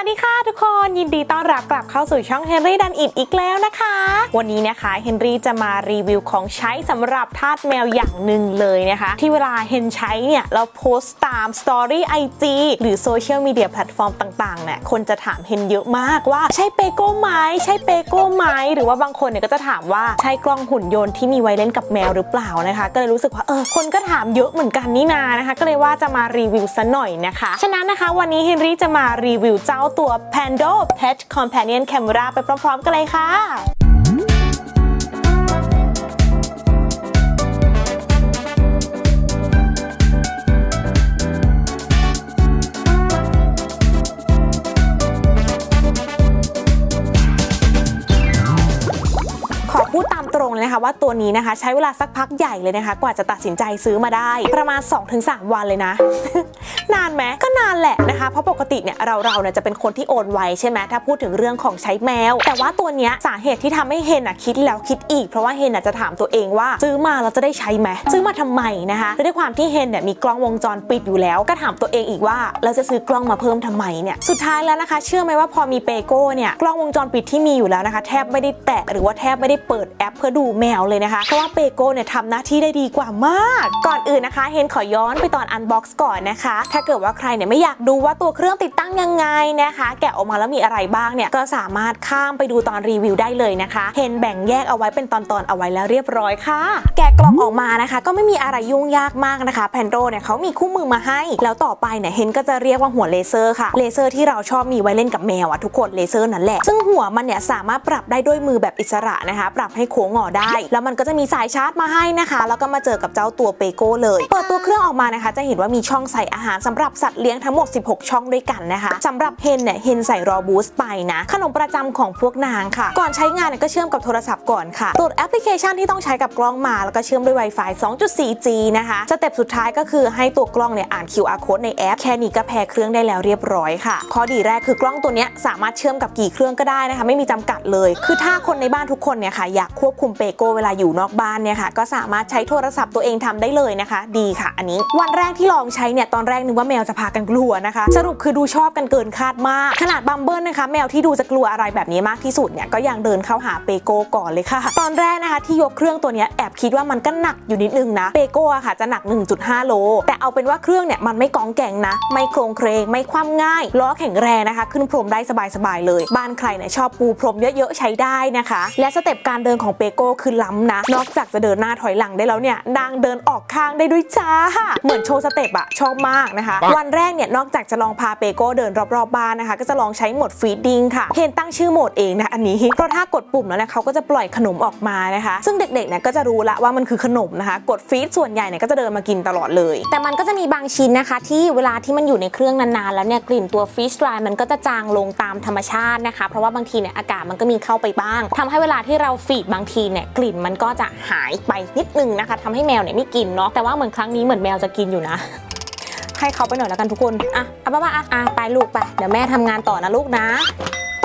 วัสดีค่ะทุกคนยินดีต้อนรับกลับเข้าสู่ช่อง Henry ดันอิดอีกแล้วนะคะ วันนี้นะคะเฮนรี่จะมารีวิวของใช้สำหรับทาสแมวอย่างหนึ่งเลยนะคะ ที่เวลาเฮนใช้เนี่ย เราโพสต์ตาม Story IG หรือโซเชียลมีเดียแพลตฟอร์มต่างๆเนี่ยคนจะถามเฮนเยอะมากว่าใช่เปโก้ไหมใช่เปโก้ไหมหรือว่าบางคนเนี่ยก็จะถามว่าใช่กล้องหุ่นยนต์ที่มีไว้เล่นกับแมวหรือเปล่านะคะ ก็เลยรู้สึกว่าเออคนก็ถามเยอะเหมือนกันนี่นานะคะ ก็เลยว่าจะมารีวิวซะหน่อยนะคะฉะนั้นนะคะ วันนี้เฮนรี่จะมารีวิวเจ้าตัว Pando Pet Companion Camera ไปพร้อมๆกันเลยค่ะพูดตาม รงเลยนะคะว่าตัวนี้นะคะ ใช้เวลาสักพักใหญ่เลยนะคะ กว่าจะตัดสินใจซื้อมาได้ ประมาณ 2-3 วันเลยนะ นานไหมก็นานแหละนะคะเพราะปกติเนี่ยเราเราเนี่ยจะเป็นคนที่โอนไวใช่ไหมถ้าพูดถึงเรื่องของใช้แมว แต่ว่าตัวเนี้ยสาเหตุที่ทำให้เฮนอะคิดแล้วคิดอีก เพราะว่าเฮนอะจะถามตัวเองว่าซื้อมาเราจะได้ใช้ไหมซื้อมาทำไมนะคะและด้วยความที่เฮนเนี่ยมีกล้องวงจรปิดอยู่แล้ว ก็ถามตัวเองอีกว่า เราจะซื้อกล้องมาเพิ่มทำไมเนี่ยสุดท้ายแล้วนะคะ เชื่อไหมว่าพอมีเปโก้เนี่ยกล้องวงจรปิดที่มีอยู่แล้วนะคะ แทบไม่ได้แตะหรือว่าแทบไม่ได้เปิดแอปเพื่อดูแมวเลยนะคะ เพราะว่าเปโก้เนี่ยทำหน้าที่ได้ดีกว่ามาก ก่อนอื่นนะคะ เฮนขอย้อนไปตอนอันบ็อกซ์ก่อนนะคะ ถ้าเกิดว่าใครเนี่ยไม่อยากดูว่าตัวเครื่องติดตั้งยังไงนะคะ แกะออกมาแล้วมีอะไรบ้างเนี่ยก็สามารถข้ามไปดูตอนรีวิวได้เลยนะคะ เฮนแบ่งแยกเอาไว้เป็นตอนๆเอาไว้แล้วเรียบร้อยค่ะ แกะ กล่องออกมานะคะ ก็ไม่มีอะไรยุ่งยากมากนะคะแพนโดเนี่ยเขามีคู่มือมาให้ แล้วต่อไปเนี่ยเฮนก็จะเรียกว่าหัวเลเซอร์ค่ะเลเซอร์ที่เราชอบมีไว้เล่นกับแมวอะทุกคนเลเซอร์นั่นแหละซึ่งหัวมันเนี่ยสามารถปรับได้ด้วยมือแบบอิสระนะคะ ปรับให้โค้งงอได้ แล้วมันก็จะมีสายชาร์จมาให้นะคะ แล้วก็มาเจอกับเจ้าตัวเปโก้เลยเปิดตัวเครื่องออกมานะคะ จะเห็นว่ามีช่องใส่อาหารสำหรับสัตว์เลี้ยงทั้งหมด 16 ช่องด้วยกันนะคะสำหรับเฮนเนี่ยเฮนใส่รอบูสไปนะขนมประจำของพวกนางค่ะ ก่อนใช้งานเนี่ยก็เชื่อมกับโทรศัพท์ก่อนค่ะโหลดแอปพลิเคชันที่ต้องใช้กับกล้องมาแล้วก็เชื่อมด้วย Wi-Fi 2.4G นะคะสเต็ปสุดท้ายก็คือให้ตัวกล้องเนี่ยอ่าน QR code ในแอป แค่นี้ก็แพรเครื่องได้แล้วเรียบร้อยค่ะ ข้อดีแรกคือกล้องตัวนี้สามารถเชื่อมกับกี่เครื่องก็ได้นะคะ ไม่มีจำกัดเลย คือถ้าคนในบ้านทุกคนเนี่ยค่ะอยากควบคุมเปโก้เวลาอยู่นอกบ้านเนี่ยค่ะก็สามารถใช้โทรศัพท์ตัวเองทำได้เลยนะคะ ดีค่ะ อันนี้วันแรกที่ลองใช้เนี่ยตอนแรกนึกว่าแมวจะพากันกลัวนะคะ สรุปคือดูชอบกันเกินคาดมาก ขนาดบัมเบิลนะคะ แมวที่ดูจะกลัวอะไรแบบนี้มากที่สุดเนี่ยก็ยังเดินเข้าหาเปโก้ก่อนเลยค่ะ ตอนแรกนะคะที่ยกเครื่องตัวนี้แอบคิดว่ามันก็หนักอยู่นิดนึงนะเปโก้อะค่ะจะหนัก 1.5 โล แต่เอาเป็นว่าเครื่องเนี่ยมันไม่กองแกงนะ ไม่โครงเครงไม่คว่ำง่าย ล้อแข็งแรงนะคะ ขึ้นพรมได้สบายๆเลย บ้านใครเนี่ยชอบปูพรมเยอะๆใช้ได้นะคะ และสเต็ปการเดินของเปโก้คือล้ำนะ นอกจากจะเดินหน้าถอยหลังได้แล้วเนี่ยนางเดินออกข้างได้ด้วยจ้า เหมือนโชว์สเต็ปอะชอบมากนะคะ วันแรกเนี่ยนอกจากจะลองพาเปโก้เดินรอบๆบ้านนะคะ ก็จะลองใช้โหมดฟีดดิ้งค่ะเฮนตั้งชื่อโหมดเองนะอันนี้เพราะถ้ากดปุ่มแล้วเนี่ยเขาก็จะปล่อยขนมออกมานะคะ ซึ่งเด็กๆเนี่ยก็จะรู้ละว่ามันคือขนมนะคะ กดฟีดส่วนใหญ่เนี่ยก็จะเดินมากินตลอดเลย แต่มันก็จะมีบางชิ้นนะคะ ที่เวลาที่มันอยู่ในเครื่องนานๆแล้วเนี่ยกลิ่นตัวฟีสดรายมันก็จะจางลงตามธรรมชาตินะคะ เพราะว่าบางทีเนี่ยอากาศมันก็มีเข้าไปบ้างทำให้เวลาที่เราฟีดบางทีเนี่ยกลิ่นมันก็จะหายไปนิดนึงนะคะทำให้แมวเนี่ยไม่กินเนาะแต่ว่าเหมือนครั้งนี้เหมือนแมวจะกินอยู่นะให้เขาไปหน่อยแล้วกันทุกคน อะเอาป้าป้าอะอะไปลูกไป เดี๋ยวแม่ทำงานต่อนะลูกนะ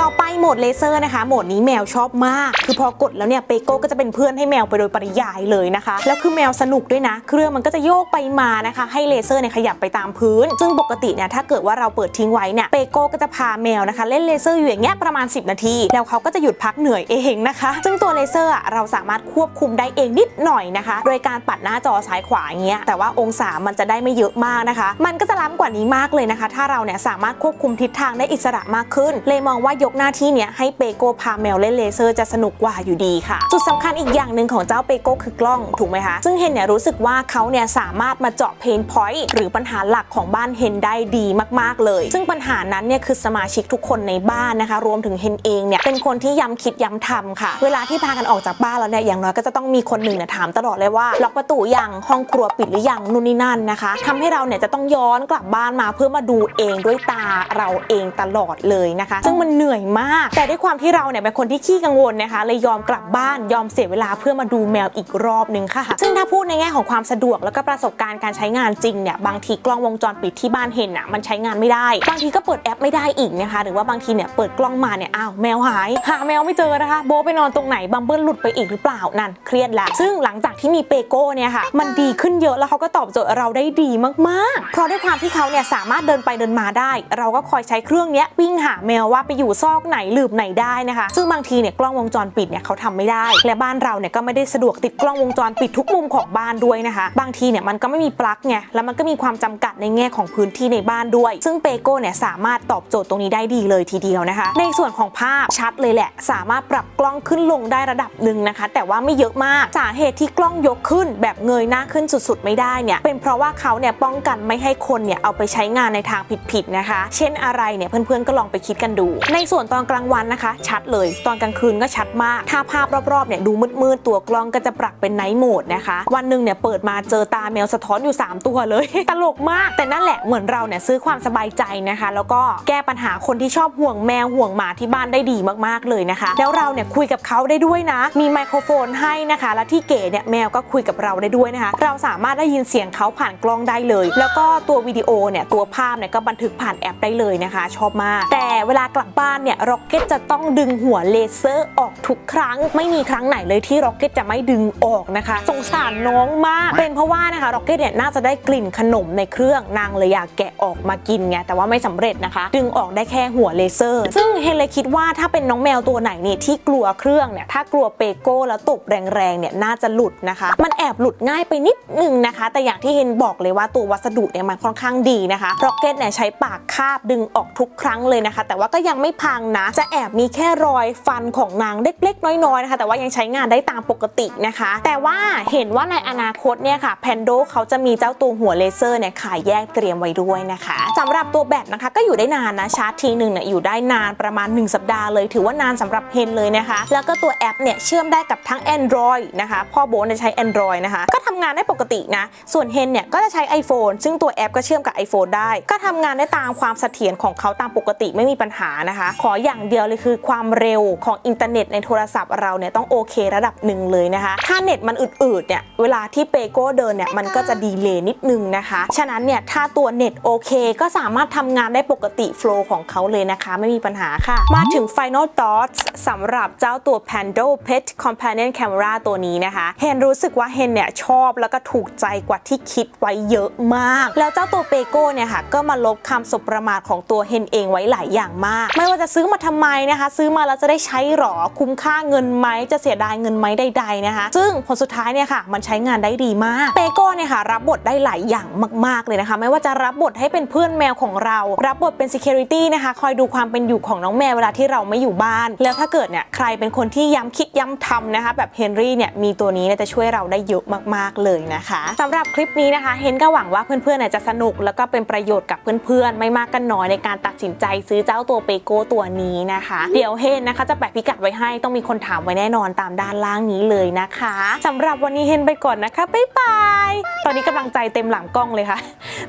ต่อไปโหมดเลเซอร์นะคะโหมดนี้แมวชอบมาก คือพอกดแล้วเนี่ยเปโก้ก็จะเป็นเพื่อนให้แมวไปโดยปริยายเลยนะคะแล้วคือแมวสนุกด้วยนะ เครื่องมันก็จะโยกไปมานะคะ ให้เลเซอร์เนี่ยขยับไปตามพื้น ซึ่งปกติเนี่ยถ้าเกิดว่าเราเปิดทิ้งไว้เนี่ยเปโก้ก็จะพาแมวนะคะ เล่นเลเซอร์อยู่อย่างเงี้ยประมาณ 10 นาที แล้วเขาก็จะหยุดพักเหนื่อยเองนะคะ ซึ่งตัวเลเซอร์อะเราสามารถควบคุมได้เองนิดหน่อยนะคะ โดยการปัดหน้าจอซ้ายขวาอย่างเงี้ยแต่ว่าองศามันจะได้ไม่เยอะมากนะคะ มันก็จะล้ำกว่านี้มากเลยนะคะ ถ้าเราเนี่ยสามารถควบคุมทิศทางได้อิสระมากขึ้น เลยมองว่ายกหน้าที่เนี่ยให้เปโก้พาแมวเล่นเลเซอร์จะสนุกกว่าอยู่ดีค่ะ จุดสำคัญอีกอย่างหนึ่งของเจ้าเปโก้คือกล้องถูกไหมคะ ซึ่งเฮนเนี่ยรู้สึกว่าเขาเนี่ยสามารถมาเจาะเพนพอยต์หรือปัญหาหลักของบ้านเฮนได้ดีมากๆเลย ซึ่งปัญหานั้นเนี่ยคือสมาชิกทุกคนในบ้านนะคะ รวมถึงเฮนเองเนี่ยเป็นคนที่ย้ำคิดย้ำทำค่ะ เวลาที่พากันออกจากบ้านแล้วเนี่ยอย่างน้อยก็จะต้องมีคนหนึ่งเนี่ยถามตลอดเลยว่าล็อกประตูยังห้องครัวปิดหรือยังนู่นนี่นั่นนะคะทำให้เราเนี่ยจะต้องย้อนกลับบ้านมาเพื่อมาดูเองด้วยตาเราเองตลอดเลยนะคะ ซึ่งมันเหนื่อยมาก แต่ด้วยความที่เราเนี่ยเป็นคนที่ขี้กังวลนะคะ เลยยอมกลับบ้านยอมเสียเวลาเพื่อมาดูแมวอีกรอบนึงค่ะ ซึ่งถ้าพูดในแง่ของความสะดวกแล้วก็ประสบการณ์การใช้งานจริงเนี่ยบางทีกล้องวงจรปิดที่บ้านเห็นอะมันใช้งานไม่ได้ บางทีก็เปิดแอปไม่ได้อีกนะคะ หรือว่าบางทีเนี่ยเปิดกล้องมาเนี่ยอ้าวแมวหายหาแมวไม่เจอนะคะ โบไปนอนตรงไหนบัมเบิลหลุดไปอีกหรือเปล่านั่นเครียดละซึ่งหลังจากที่มีเปโก้เนี่ยค่ะมันดีขึ้นเยอะแล้วเขาก็ตอบโจทย์เราได้ดีมากๆ เพราะด้วยความที่เขาเนี่ยสามารถเดินไปเดินมาได้ เราก็คอยใช้เครื่องเนี้ยวิ่งหาแมวว่าไปอยู่ซออกไหนหลืบไหนได้นะคะ ซึ่งบางทีเนี่ยกล้องวงจรปิดเนี่ยเขาทำไม่ได้ และบ้านเราเนี่ยก็ไม่ได้สะดวกติดกล้องวงจรปิดทุกมุมของบ้านด้วยนะคะ บางทีเนี่ยมันก็ไม่มีปลั๊กไงแล้วมันก็มีความจำกัดในแง่ของพื้นที่ในบ้านด้วย ซึ่งเปโก้เนี่ยสามารถตอบโจทย์ตรงนี้ได้ดีเลยทีเดียวนะคะ ในส่วนของภาพชัดเลยแหละ สามารถปรับกล้องขึ้นลงได้ระดับหนึ่งนะคะ แต่ว่าไม่เยอะมากสาเหตุที่กล้องยกขึ้น แบบเงยหน้าขึ้นสุดๆ ไม่ได้เนี่ยเป็นเพราะว่าเขาเนี่ยป้องกันไม่ให้คนเนี่ยเอาไปใช้งานในทางผิดๆนะคะ เช่นอะไรเนี่ยเพื่อนๆก็ลองไปคิดกันดู ในส่วนตอนกลางวันนะคะ ชัดเลย ตอนกลางคืนก็ชัดมาก ถ้าภาพรอบๆเนี่ยดูมืดๆตัวกล้องก็จะปรับเป็นไนท์โหมดนะคะ วันหนึ่งเนี่ยเปิดมาเจอตาแมวสะท้อนอยู่ 3 ตัวเลย ตลกมาก แต่นั่นแหละเหมือนเราเนี่ยซื้อความสบายใจนะคะ แล้วก็แก้ปัญหาคนที่ชอบห่วงแมวห่วงหมาที่บ้านได้ดีมากๆเลยนะคะ แล้วเราเนี่ยคุยกับเขาได้ด้วยนะ มีไมโครโฟนให้นะคะ และที่เก๋เนี่ยแมวก็คุยกับเราได้ด้วยนะคะ เราสามารถได้ยินเสียงเขาผ่านกล้องได้เลย แล้วก็ตัววิดีโอเนี่ยตัวภาพเนี่ยก็บันทึกผ่านแอปได้เลยนะคะ ชอบมาก แต่เวลากลับบ้านเนี่ยร็อกเก็ตจะต้องดึงหัวเลเซอร์ออกทุกครั้ง ไม่มีครั้งไหนเลยที่ร็อกเก็ตจะไม่ดึงออกนะคะ สงสารน้องมาก เป็นเพราะว่านะคะร็อกเก็ตเนี่ยน่าจะได้กลิ่นขนมในเครื่องนางเลยอยากแกะออกมากินไงแต่ว่าไม่สำเร็จนะคะ ดึงออกได้แค่หัวเลเซอร์ ซึ่งเฮนเลยคิดว่าถ้าเป็นน้องแมวตัวไหนเนี่ยที่กลัวเครื่องเนี่ยถ้ากลัวเปโก้แล้วตบแรงๆเนี่ยน่าจะหลุดนะคะ มันแอบหลุดง่ายไปนิดนึงนะคะ แต่อย่างที่เฮนบอกเลยว่าตัววัสดุเนี่ยมันค่อนข้างดีนะคะร็อกเก็ตเนี่ยใช้ปากคาบดึงออกทุกครั้งเลยนะคะ แต่ว่าก็ยังไม่ังนะ จะแอบมีแค่รอยฟันของนางเล็กๆ น้อยๆนะคะ แต่ว่ายังใช้งานได้ตามปกตินะคะ แต่ว่าเห็นว่าในอนาคตเนี่ยค่ะแพนโดเขาจะมีเจ้าตัวหัวเลเซอร์เนี่ยขายแยกเตรียมไว้ด้วยนะคะสำหรับตัวแบตนะคะก็อยู่ได้นานนะชาร์จทีหนึ่งเนี่ยอยู่ได้นานประมาณ 1 สัปดาห์เลย ถือว่านานสำหรับเฮนเลยนะคะ แล้วก็ตัวแอปเนี่ยเชื่อมได้กับทั้ง Android นะคะ พ่อโบนใช้ Android นะคะ ก็ทำงานได้ปกตินะ ส่วนเฮนเนี่ยก็จะใช้ iPhone ซึ่งตัวแอปก็เชื่อมกับ iPhone ได้ ก็ทำงานได้ตามความเสถียรของเขาตามปกติไม่มีปัญหานะคะขออย่างเดียวเลยคือความเร็วของอินเทอร์เน็ตในโทรศัพท์เราเนี่ยต้องโอเคระดับหนึ่งเลยนะคะ ถ้าเน็ตมันอืดๆเนี่ยเวลาที่เปโก้เดินเนี่ยมันก็จะดีเลย์นิดนึงนะคะ ฉะนั้นเนี่ยถ้าตัวเน็ตโอเคก็สามารถทำงานได้ปกติโฟล์ของเขาเลยนะคะ ไม่มีปัญหาค่ะ มาถึง Final Thoughts สำหรับเจ้าตัว Pando Pet Companion Camera ตัวนี้นะคะเฮนรู้สึกว่าเฮนเนี่ยชอบแล้วก็ถูกใจกว่าที่คิดไว้เยอะมาก แล้วเจ้าตัวเปโก้เนี่ยค่ะก็มาลบคำสบประมาทของตัวเฮนเองไว้หลายอย่างมาก ไม่ว่าจะซื้อมาทำไมนะคะ ซื้อมาแล้วจะได้ใช้หรอคุ้มค่าเงินไหมจะเสียดายเงินไหมใดๆนะคะ ซึ่งผลสุดท้ายเนี่ยค่ะ มันใช้งานได้ดีมากเปโก้เนี่ยค่ะรับบทได้หลายอย่างมาก ๆเลยนะคะ ไม่ว่าจะรับบทให้เป็นเพื่อนแมวของเรา รับบทเป็น security นะคะ คอยดูความเป็นอยู่ของน้องแมวเวลาที่เราไม่อยู่บ้าน แล้วถ้าเกิดเนี่ยใครเป็นคนที่ย้ำคิดย้ำทำนะคะ แบบเฮนรี่เนี่ยมีตัวนี้จะช่วยเราได้เยอะมากๆเลยนะคะสำหรับคลิปนี้นะคะเฮนก็หวังว่าเพื่อนๆจะสนุก แล้วก็เป็นประโยชน์กับเพื่อนๆไม่มากก็น้อยในการตัดสินใจซื้อเจ้าตัวเปโก้ตัวนี้นะคะ เดี๋ยวเฮนนะคะจะแปะพิกัดไว้ให้ต้องมีคนถามไว้แน่นอนตามด้านล่างนี้เลยนะคะสำหรับวันนี้เฮนไปก่อนนะคะบ๊ายบาย ตอนนี้กำลังใจเต็มหลังกล้องเลยค่ะ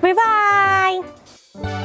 บ๊ายบาย